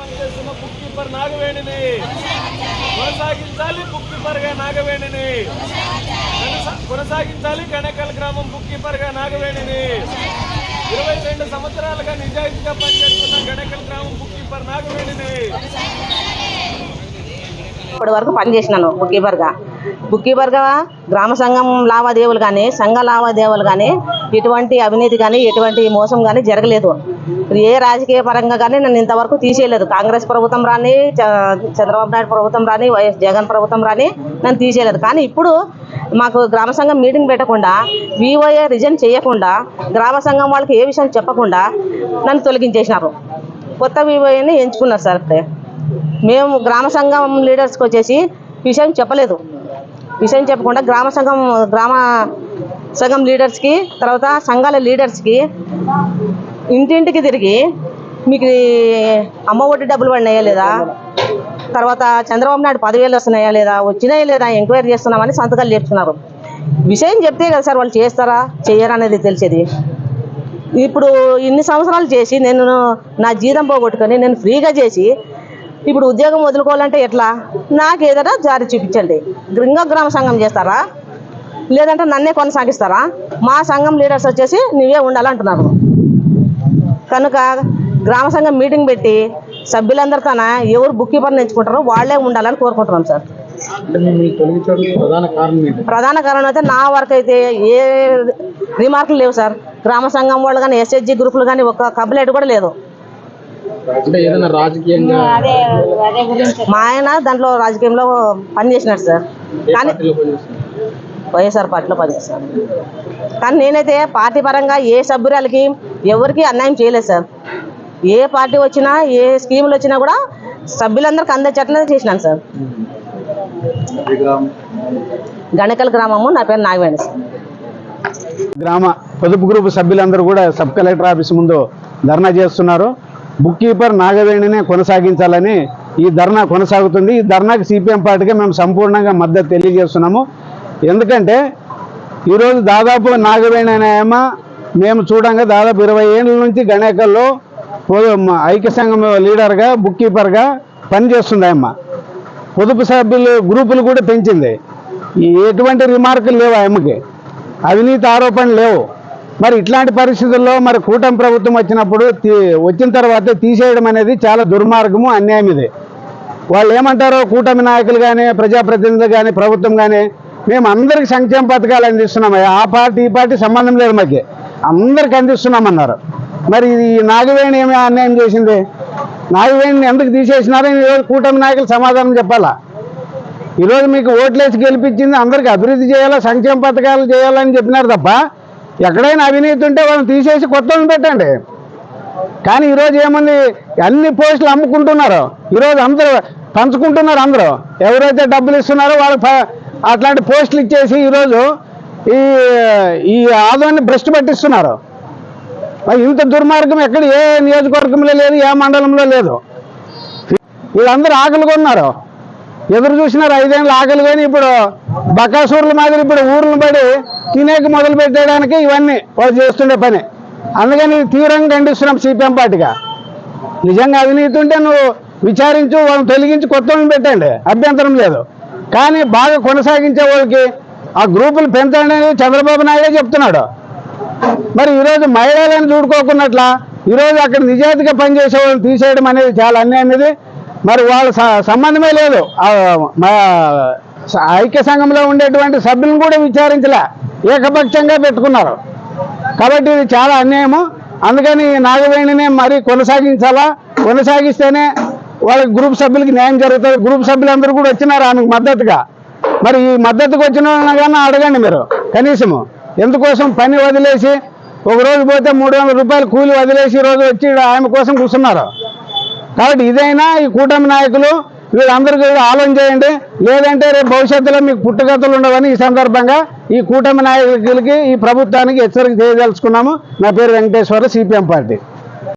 పనిచేస్తున్న book keeper నాగవేణిని కొనసాగించాలి book keeper నాగవేణిని. కొనసా- కొనసాగించాలి గణకల్ గ్రామం బుక్ కీపర్ నాగవేణిని. ఇరవై రెండు సంవత్సరాలుగా నిజాయితీగా పనిచేస్తున్న గణకల్ గ్రామం బుక్ కీపర్ నాగవేణిని. ఇప్పటి వరకు పనిచేసినాను బుక్ కీపర్గా బుక్ కీపర్గా గ్రామ సంఘం లావాదేవీలు కానీ సంఘ లావాదేవీలు కానీ ఎటువంటి అవినీతి కానీ ఎటువంటి మోసం కానీ జరగలేదు. ఏ రాజకీయ పరంగా కానీ నన్ను ఇంతవరకు తీసేయలేదు. కాంగ్రెస్ ప్రభుత్వం రాని చ- చంద్రబాబు నాయుడు ప్రభుత్వం రాని వైఎస్ జగన్ ప్రభుత్వం రాని నన్ను తీసేయలేదు. కానీ ఇప్పుడు మాకు గ్రామ సంఘం మీటింగ్ పెట్టకుండా వివోఏ రిజైన్ చేయకుండా గ్రామ సంఘం వాళ్ళకి ఏ విషయం చెప్పకుండా నన్ను తొలగించేసినారు. కొత్త వివోఏని ఎంచుకున్నారు సార్ ఇప్పుడే. మేము గ్రామ సంఘం లీడర్స్కి వచ్చేసి విషయం చెప్పలేదు. విషయం చెప్పకుండా గ్రామ సంఘం గ్రామ సంఘం లీడర్స్కి తర్వాత సంఘాల లీడర్స్కి ఇంటింటికి తిరిగి మీకు అమ్మ ఒడ్డి డబ్బులు పడినాయా లేదా? తర్వాత చంద్రబాబు నాయుడు పదివేలు వస్తున్నాయా లేదా? వచ్చినాయా లేదా? ఎంక్వైరీ చేస్తున్నామని సంతకాలు చేస్తున్నారు. విషయం చెప్తే కదా సార్ వాళ్ళు చేస్తారా? చేయరా అనేది తెలిసేది. ఇప్పుడు ఇన్ని సంవత్సరాలు చేసి నేను నా జీతం పోగొట్టుకొని నేను ఫ్రీగా చేసి ఇప్పుడు ఉద్యోగం వదులుకోవాలంటే ఎట్లా? నాకు ఏదైనా జారి చూపించండి. ఇంకా గ్రామ సంఘం చేస్తారా? లేదంటే నన్నే కొనసాగిస్తారా? మా సంఘం లీడర్స్ వచ్చేసి నువ్వే ఉండాలంటున్నారు. కనుక గ్రామ సంఘం మీటింగ్ పెట్టి సభ్యులందరి తన ఎవరు బుక్ కీపర్ని ఎంచుకుంటారో వాళ్ళే ఉండాలని కోరుకుంటున్నాం సార్. ప్రధాన కారణం అయితే నా వరకు అయితే ఏ రిమార్కులు లేవు సార్. గ్రామ సంఘం వాళ్ళు కానీ ఎస్హెచ్జి గ్రూపులు కానీ ఒక కంప్లైంట్ కూడా లేదు. అంటే ఏదైనా రాజకీయంగా మా ఆయన దాంట్లో రాజకీయంలో పనిచేసినాడు సార్. ఏ కానీ వైఎస్ఆర్ పార్టీలో పనిచేస్తాను కానీ నేనైతే పార్టీ పరంగా ఏ సభ్యురాలకి ఎవరికి అన్యాయం చేయలేదు సార్. ఏ పార్టీ వచ్చినా ఏ స్కీములు వచ్చినా కూడా సభ్యులందరికీ అందేటట్లే చేసినాను సార్. గణకల్ గ్రామము నా పేరు నాగవేణి సార్. గ్రామ పొదుపు గ్రూప్ సభ్యులందరూ కూడా సబ్ కలెక్టర్ ఆఫీస్ ముందు ధర్నా చేస్తున్నారు. బుక్ కీపర్ నాగవేణినే కొనసాగించాలని ఈ ధర్నా కొనసాగుతుంది. ఈ ధర్నాకి సిపిఎం పార్టీకి మేము సంపూర్ణంగా మద్దతు తెలియజేస్తున్నాము. ఎందుకంటే ఈరోజు దాదాపు నాగవేణి అనేమ మేము చూడంగా దాదాపు ఇరవై ఏళ్ళ నుంచి గణేకల్లో ఐక్య సంఘం లీడర్గా బుక్ కీపర్గా పనిచేస్తుందమ్మ పొదుపు సభ్యులు గ్రూపులు కూడా పెంచింది. ఎటువంటి రిమార్కులు లేవు ఆయమ్మకి అవినీతి ఆరోపణలు లేవు. మరి ఇట్లాంటి పరిస్థితుల్లో మరి కూటమి ప్రభుత్వం వచ్చినప్పుడు తీ- వచ్చిన తర్వాత తీసేయడం అనేది చాలా దుర్మార్గము అన్యాయం ఇది. వాళ్ళు ఏమంటారో కూటమి నాయకులు కానీ ప్రజాప్రతినిధులు కానీ ప్రభుత్వం కానీ మేము అందరికి సంక్షేమ పథకాలు అందిస్తున్నాం ఆ పార్టీ ఈ పార్టీ సంబంధం లేదు మాకు. అందరికి అందిస్తున్నామన్నారు. మరి ఇది ఈ నాగవేణి ఏమి అన్యాయం చేసింది? నాగవేణిని ఎందుకు తీసేసినారో? ఈరోజు కూటమి నాయకులు సమాధానం చెప్పాలా? ఈరోజు మీకు ఓట్లేసి గెలిపించింది అందరికి అభివృద్ధి చేయాలా సంక్షేమ పథకాలు చేయాలని చెప్పినారు తప్ప ఎక్కడైనా అవినీతి ఉంటే వాళ్ళని తీసేసి కొత్త పెట్టండి. కానీ ఈరోజు ఏముంది? అన్ని పోస్టులు అమ్ముకుంటున్నారు. ఈరోజు అందరూ పంచుకుంటున్నారు అందరూ. ఎవరైతే డబ్బులు ఇస్తున్నారో వాళ్ళకి అట్లాంటి పోస్టులు ఇచ్చేసి ఈరోజు ఈ ఈ ఆదాయాన్ని భ్రష్టు పట్టిస్తున్నారు. మరి ఇంత దుర్మార్గం ఎక్కడ? ఏ నియోజకవర్గంలో లేదు ఏ మండలంలో లేదు. వీళ్ళందరూ ఆకలిగా ఉన్నారు ఎదురు చూసినారు? ఐదేళ్ళు ఆకలి కానీ ఇప్పుడు. బకాసూర్ల మాదిరి ఇప్పుడు ఊర్లు పడి తినేకి మొదలు పెట్టడానికి ఇవన్నీ వాళ్ళు చేస్తుండే పని. అందుకని తీవ్రంగా ఖండిస్తున్నాం సిపిఎం పార్టీగా. నిజంగా అవినీతి ఉంటే నువ్వు విచారించు వాళ్ళని తొలగించి కొత్త పెట్టండి. అభ్యంతరం లేదు. కానీ బాగా కొనసాగించే వాళ్ళకి ఆ గ్రూపులు పెంచండి అనేది చంద్రబాబు నాయుడే చెప్తున్నాడు. మరి ఈరోజు మహిళలను చూడుకోకున్నట్ల ఈరోజు అక్కడ నిజాయితీగా పనిచేసే వాళ్ళని తీసేయడం అనేది చాలా అన్యాయం ఇది. మరి వాళ్ళ స- సంబంధమే లేదు. మా ఐక్య సంఘంలో ఉండేటువంటి సభ్యులను కూడా విచారించలే. ఏకపక్షంగా పెట్టుకున్నారు. కాబట్టి ఇది చాలా అన్యాయము. అందుకని ఈ నాగవేణిని మరి కొనసాగించాలా? కొనసాగిస్తేనే వాళ్ళ గ్రూప్ సభ్యులకి న్యాయం జరుగుతుంది. గ్రూప్ సభ్యులందరూ కూడా వచ్చినారు ఆమెకు మద్దతుగా. మరి ఈ మద్దతుకు వచ్చిన కానీ అడగండి మీరు కనీసము. ఎందుకోసం పని వదిలేసి ఒక రోజు పోతే మూడు వందల రూపాయలు కూలి వదిలేసి రోజు వచ్చి ఆమె కోసం కూర్చున్నారు? కాబట్టి ఇదైనా ఈ కూటమి నాయకులు వీళ్ళందరికీ కూడా ఆలోచన చేయండి. లేదంటే రేపు భవిష్యత్తులో మీకు పుట్టుగతులు ఉండవని ఈ సందర్భంగా ఈ కూటమి నాయకులకి ఈ ప్రభుత్వానికి హెచ్చరిక చేయదలుచుకున్నాము. నా పేరు వెంకటేశ్వర సిపిఎం పార్టీ.